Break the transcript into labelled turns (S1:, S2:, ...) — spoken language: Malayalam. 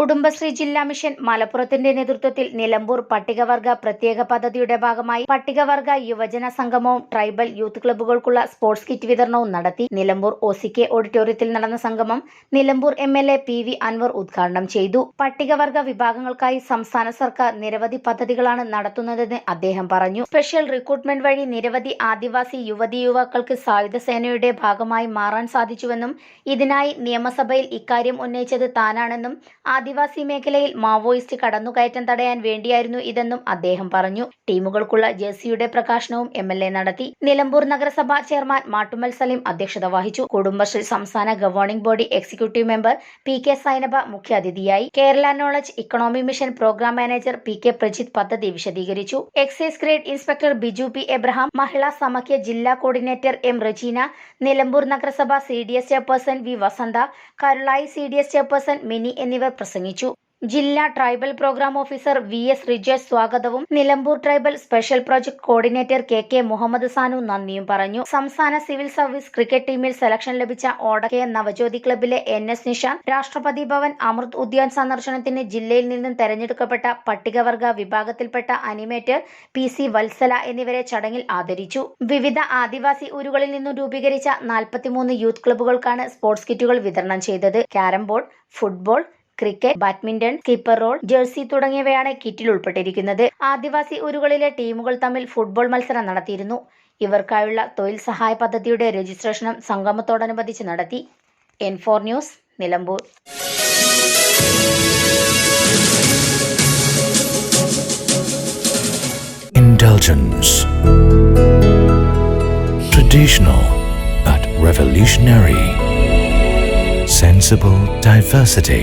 S1: Kudumbashree ജില്ലാ മിഷൻ മലപ്പുറത്തിന്റെ നേതൃത്വത്തിൽ നിലമ്പൂർ പട്ടികവർഗ പ്രത്യേക പദ്ധതിയുടെ ഭാഗമായി പട്ടികവർഗ യുവജന സംഗമവും ട്രൈബൽ യൂത്ത് ക്ലബ്ബുകൾക്കുള്ള സ്പോർട്സ് കിറ്റ് വിതരണവും നടത്തി നിലമ്പൂർ ഒ സി കെ ഓഡിറ്റോറിയത്തിൽ നടന്ന സംഗമം Nilambur M L A P V Anvar ഉദ്ഘാടനം ചെയ്തു. പട്ടികവർഗ വിഭാഗങ്ങൾക്കായി സംസ്ഥാന സർക്കാർ നിരവധി പദ്ധതികളാണ് നടത്തുന്നതെന്ന് അദ്ദേഹം പറഞ്ഞു. സ്പെഷ്യൽ റിക്രൂട്ട്മെന്റ് വഴി നിരവധി ആദിവാസി യുവതി യുവാക്കൾക്ക് സായുധ സേനയുടെ ഭാഗമായി മാറാൻ സാധിച്ചുവെന്നും ഇതിനായി നിയമസഭയിൽ ഇക്കാര്യം ഉന്നയിച്ചത് താനാണെന്നും ആദിവാസി മേഖലയിൽ മാവോയിസ്റ്റ് കടന്നുകയറ്റം തടയാൻ വേണ്ടിയായിരുന്നു ഇതെന്നും അദ്ദേഹം പറഞ്ഞു. ടീമുകൾക്കുള്ള ജേഴ്സിയുടെ പ്രകാശനവും എം എൽ എ നടത്തി. നിലമ്പൂർ നഗരസഭാ ചെയർമാൻ മാട്ടുമൽ സലീം അധ്യക്ഷത വഹിച്ചു. കുടുംബശ്രീ സംസ്ഥാന governing body executive member P K Zainaba മുഖ്യാതിഥിയായി. Kerala knowledge economy mission programme manager P K Prajith പദ്ധതി വിശദീകരിച്ചു. Excise grade inspector Biju P Abraham Mahila Samakhya ജില്ലാ കോർഡിനേറ്റർ എം റജീന നിലമ്പൂർ നഗരസഭ C D S chairperson V Vasantha Karulai C D S chairperson Mini എന്നിവർ പ്രസംഗിച്ചു. ജില്ലാ tribal programme officer V S Rijesh സ്വാഗതവും Nilambur tribal special project coordinator K K Muhammad Sanu നന്ദിയും പറഞ്ഞു. സംസ്ഥാന സിവിൽ സർവീസ് ക്രിക്കറ്റ് ടീമിൽ സെലക്ഷൻ ലഭിച്ച ഓടകെ നവജ്യോതി ക്ലബിലെ എൻ എസ് നിഷാന്ത് രാഷ്ട്രപതി ഭവൻ അമൃത് ഉദ്യാൻ സന്ദർശനത്തിന് ജില്ലയിൽ നിന്നും തെരഞ്ഞെടുക്കപ്പെട്ട പട്ടികവർഗ വിഭാഗത്തിൽപ്പെട്ട അനിമേറ്റർ പി സി വത്സല എന്നിവരെ ചടങ്ങിൽ ആദരിച്ചു. വിവിധ ആദിവാസി ഊരുകളിൽ നിന്നും രൂപീകരിച്ച നാൽപ്പത്തിമൂന്ന് യൂത്ത് ക്ലബ്ബുകൾക്കാണ് സ്പോർട്സ് കിറ്റുകൾ വിതരണം ചെയ്തത്. Carrom board football cricket badminton skipping rope jersey തുടങ്ങിയവയാണ് കിറ്റിൽ ഉൾപ്പെട്ടിരിക്കുന്നത് ആദിവാസി ഊരുകളിലെ ടീമുകൾ തമ്മിൽ ഫുട്ബോൾ മത്സരം നടത്തിയിരുന്നു ഇവർക്കായുള്ള തൊഴിൽ സഹായ പദ്ധതിയുടെ രജിസ്ട്രേഷനും സംഗമത്തോടനുബന്ധിച്ച് നടത്തി N four news Nilambur
S2: Indulgence. Traditional but revolutionary. Sensible diversity.